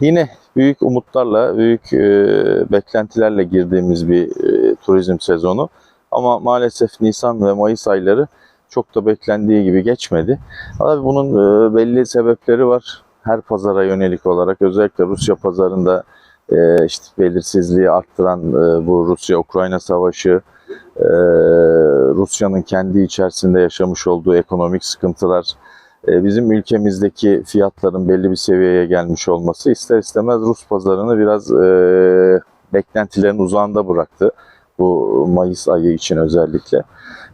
yine büyük umutlarla, büyük e, beklentilerle girdiğimiz bir e, turizm sezonu. Ama maalesef Nisan ve Mayıs ayları çok da beklendiği gibi geçmedi. Tabii bunun e, belli sebepleri var. Her pazara yönelik olarak özellikle Rusya pazarında e, işte belirsizliği arttıran e, bu Rusya-Ukrayna savaşı, e, Rusya'nın kendi içerisinde yaşamış olduğu ekonomik sıkıntılar, bizim ülkemizdeki fiyatların belli bir seviyeye gelmiş olması ister istemez Rus pazarını biraz e, beklentilerin uzağında bıraktı. Bu Mayıs ayı için özellikle.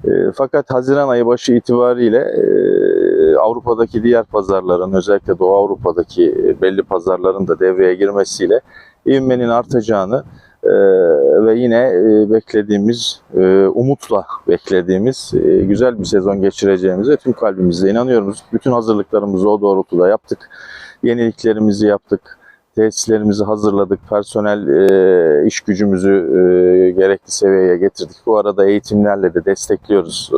E, fakat Haziran ayı başı itibariyle e, Avrupa'daki diğer pazarların özellikle Doğu Avrupa'daki belli pazarların da devreye girmesiyle ivmenin artacağını e, ve yine e, beklediğimiz, e, umutla beklediğimiz e, güzel bir sezon geçireceğimize tüm kalbimizle inanıyoruz. Bütün hazırlıklarımızı o doğrultuda yaptık. Yeniliklerimizi yaptık. Tesislerimizi hazırladık. Personel e, iş gücümüzü e, gerekli seviyeye getirdik. Bu arada eğitimlerle de destekliyoruz e,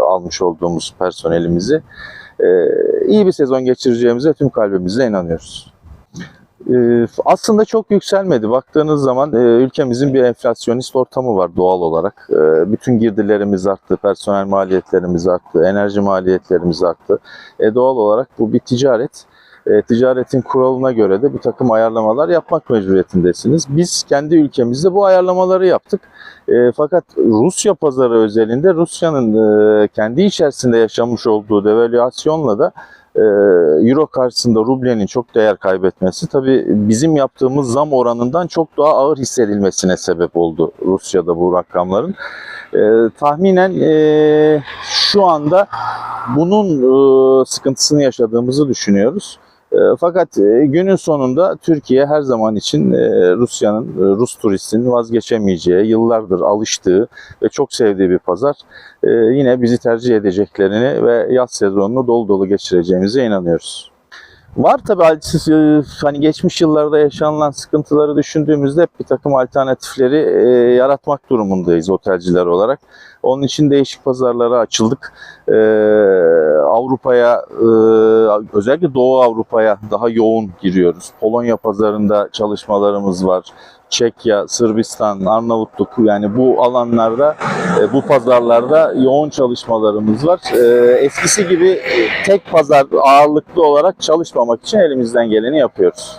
almış olduğumuz personelimizi. E, iyi bir sezon geçireceğimize tüm kalbimizle inanıyoruz. Ee, Aslında çok yükselmedi. Baktığınız zaman e, ülkemizin bir enflasyonist ortamı var doğal olarak. E, Bütün girdilerimiz arttı, personel maliyetlerimiz arttı, enerji maliyetlerimiz arttı. E, Doğal olarak bu bir ticaret. E, Ticaretin kuralına göre de bir takım ayarlamalar yapmak mecburiyetindesiniz. Biz kendi ülkemizde bu ayarlamaları yaptık. E, Fakat Rusya pazarı özelinde Rusya'nın e, kendi içerisinde yaşamış olduğu devalüasyonla da Euro karşısında rublenin çok değer kaybetmesi tabii bizim yaptığımız zam oranından çok daha ağır hissedilmesine sebep oldu Rusya'da bu rakamların. E, tahminen e, şu anda bunun e, sıkıntısını yaşadığımızı düşünüyoruz. E, fakat e, günün sonunda Türkiye her zaman için e, Rusya'nın, e, Rus turistin vazgeçemeyeceği, yıllardır alıştığı ve çok sevdiği bir pazar. E, yine bizi tercih edeceklerini ve yaz sezonunu dolu dolu geçireceğimize inanıyoruz. Var tabii al- hani geçmiş yıllarda yaşanılan sıkıntıları düşündüğümüzde hep bir takım alternatifleri e, yaratmak durumundayız otelciler olarak. Onun için değişik pazarlara açıldık. E, Avrupa'ya e, özellikle Doğu Avrupa'ya daha yoğun giriyoruz. Polonya pazarında çalışmalarımız var. Çekya, Sırbistan, Arnavutluk yani bu alanlarda, e, bu pazarlarda yoğun çalışmalarımız var. E, Eskisi gibi tek pazar ağırlıklı olarak çalışmamak için elimizden geleni yapıyoruz.